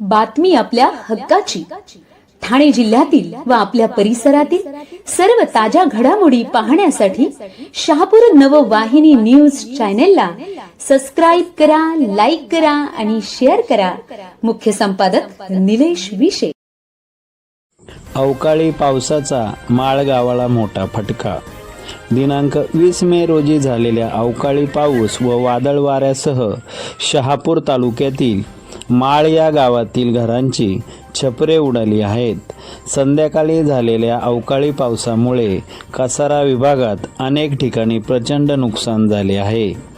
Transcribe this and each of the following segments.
बातमी आपल्या हक्काची. ठाणे जिल्ह्यातील व आपल्या परिसरातील सर्व ताज्या घडामोडी पाहण्यासाठी शहापूर नववाहिनी न्यूज चॅनेलला सबस्क्राईब करा लाईक करा आणि शेअर करा. मुख्य संपादक निलेश विशे. अवकाळी पावसाचा माळगावाला मोठा फटका. दिनांक वीस मे रोजी झालेल्या अवकाळी पाऊस व वादळ वाऱ्यासह शहापूर तालुक्यातील माळ या गावातील घरांची छपरे उडाली आहेत. संध्याकाळी झालेल्या अवकाळी पावसामुळे कसारा विभागात अनेक ठिकाणी प्रचंड नुकसान झाले आहे.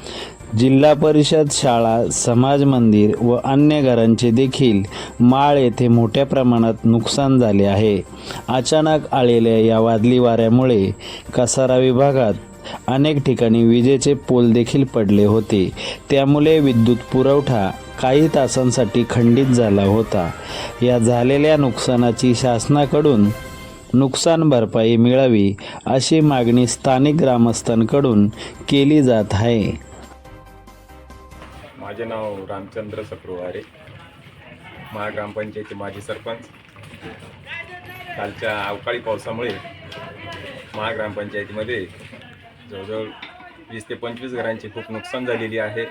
जिल्हा परिषद शाळा समाज मंदिर व अन्य घरांचे देखील माळ येथे मोठ्या प्रमाणात नुकसान झाले आहे. अचानक आलेल्या या वादली वाऱ्यामुळे कसारा विभागात अनेक ठिकाणी विजेचे पोल देखील पडले होते. त्यामुळे विद्युत पुरवठा काही तासांसाठी खंडित झाला होता. या झालेल्या नुकसानाची शासनाकडून नुकसान भरपाई मिळावी अशी मागणी स्थानिक ग्रामस्थांकडून केली जात आहे. माझे नाव रामचंद्र सप्रुवारे महा ग्रामपंचायती माजी सरपंच. कालच्या अवकाळी पावसामुळे महाग्रामपंचायतीमध्ये जवळजवळ वीस ते पंचवीस घरांची खूप नुकसान झालेली आहे.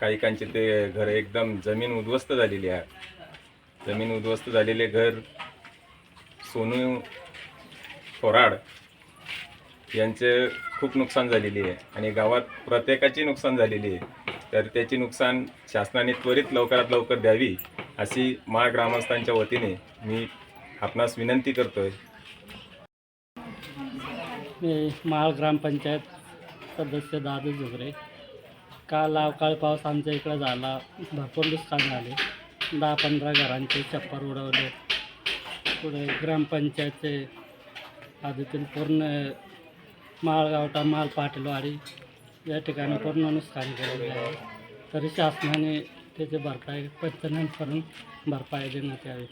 काही कांचे ते घर एकदम जमीन उद्ध्वस्त झालेली आहे. जमीन उद्ध्वस्त झालेले घर सोनू थोराड यांचे खूप नुकसान झालेली आहे. आणि गावात प्रत्येकाची नुकसान झालेली आहे. तर त्याची नुकसान शासनाने त्वरित लवकरात लवकर द्यावी अशी महाग्रामस्थांच्या वतीने मी आपणास विनंती करतोय. मी महाळ ग्रामपंचायत सदस्य दादू झुगरे. काल अवकाळ पाऊस आमच्या इकडं झाला. भरपूर नुकसान झाले. दहा पंधरा घरांचे छप्पर उडवले. पुढे ग्रामपंचायतचे आधीतील पूर्ण माळगावटा माल पाटीलवाडी या ठिकाणी पूर्ण नुकसान केलेले आहे. तरी शासनाने त्याचे भरपाई पंचनाम करून भरपाई देण्यात यावी.